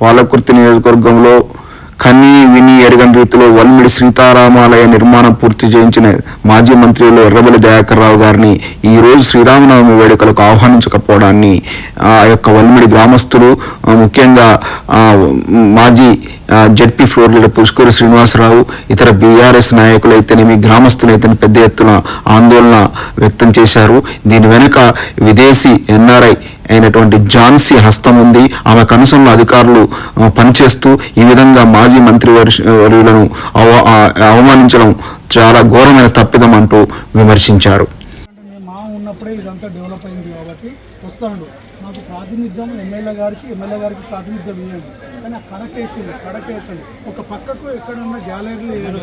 పాలకుర్తి నియోజకవర్గంలో కన్నీ విని ఎరగని రీతిలో వల్మిడి సీతారామాలయ నిర్మాణం పూర్తి చేయించిన మాజీ మంత్రులు ఎర్రబెల్లి దయాకర్ రావు గారిని ఈరోజు శ్రీరామనవమి వేడుకలకు ఆహ్వానించకపోవడాన్ని ఆ యొక్క వల్మిడి గ్రామస్తులు ముఖ్యంగా మాజీ ZP floor leader Pushkuri Srinivasa Rao ఇతర బీఆర్ఎస్ నాయకులు అయితేనేమి గ్రామస్తులు అయితే పెద్ద ఎత్తున ఆందోళన వ్యక్తం చేశారు. దీని వెనుక విదేశీ ఎన్ఆర్ఐ అయినటువంటి జాన్సీ హస్తం ఉంది. ఆమె కనుసంలో అధికారులు పనిచేస్తూ ఈ విధంగా మాజీ మంత్రి వర్యులను అవ- అవమానించడం చాలా ఘోరమైన తప్పిదం అంటూ విమర్శించారు ఉన్నప్పుడే ఇదంతా డెవలప్ అయింది కాబట్టి వస్తాడు. మాకు ప్రాతినిధ్యం ఎమ్మెల్యే గారికి ఎమ్మెల్యే గారికి ప్రాతినిధ్యం ఇవ్వండి కానీ ఆ కడకేసింది కడకేసండి ఒక పక్కకు ఎక్కడన్నా గ్యాలరీలు వేయండి.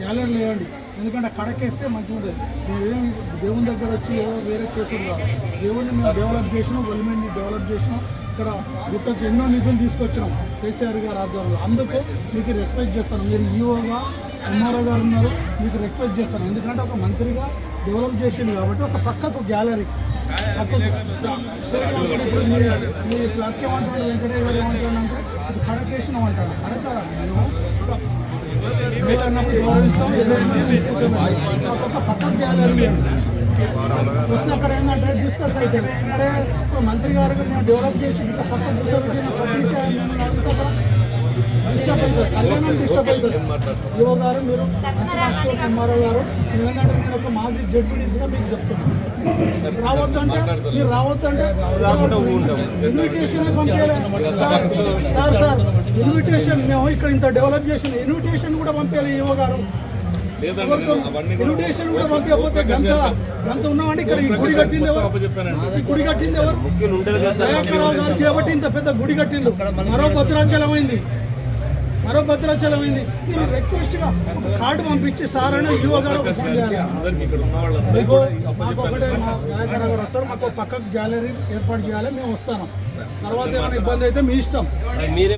గ్యాలరీలు వేయండి. ఎందుకంటే కడకేస్తే మంచిగా ఉండదు మేమేం దేవుని దగ్గర వచ్చి ఏదో వేరే చేసుడు కాదు. దేవుడిని మేము డెవలప్ చేసినాం గవర్నమెంట్ని డెవలప్ చేసినాం. ఇక్కడ గుట్టకు ఎన్నో నిధులు తీసుకొచ్చినాం కేసీఆర్ గారు ఆధ్వర్యంలో. అందుకు మీకు రిక్వెస్ట్ చేస్తాను. మీరు ఈఓగా ఎంఆర్ఓ గారు ఉన్నారు మీకు రిక్వెస్ట్ చేస్తాను. ఎందుకంటే ఒక మంత్రిగా డెవలప్ చేసింది కాబట్టి ఒక పక్కకు గ్యాలరీ ఇప్పుడు కడక మీరు అన్నప్పుడు గౌరవిస్తాం. ఒక పక్కకు గ్యాలరీ వస్తే అక్కడ ఏంటంటే డిస్కస్ అవుతుంది అరే ఇప్పుడు మంత్రి గారు మేము డెవలప్ చేసి ఇంకా పక్క డిస్టర్బ్ అవుతుంది కళ్యాణం డిస్టర్బ్ అవుతుంది యువ గారు మీరు కుమారావు గారు మీరు ఏంటంటే నేను ఒక మాజీ జడ్పీటీసీగా మీకు చెప్తున్నాను రావద్దంటే మీరు రావద్దంటే invitation sir sir sir invitation మేము ఇక్కడ ఇంత డెవలప్ చేసిన ఇన్విటేషన్ కూడా పంపించాలి యువ గారు. ఇన్విటేషన్ కూడా పంపించకపోతే గంత గంత ఉన్నామండి ఇక్కడ ఈ గుడి కట్టింది ఎవరు? ఈ గుడి కట్టింది ఎవరు? దయాకరావు గారు చేపట్టి ఇంత పెద్ద గుడి కట్టిండు. మరో భద్రాచలం అయింది. మరో భద్రాచలం అయింది మీరు రిక్వెస్ట్గా ఒక కార్డు పంపించి సార్ అని యువ గారు మీకు వస్తారు పక్కకు గ్యాలరీ ఏర్పాటు చేయాలి మేము వస్తాను తర్వాత ఏమైనా ఇబ్బంది అయితే మీ ఇష్టం.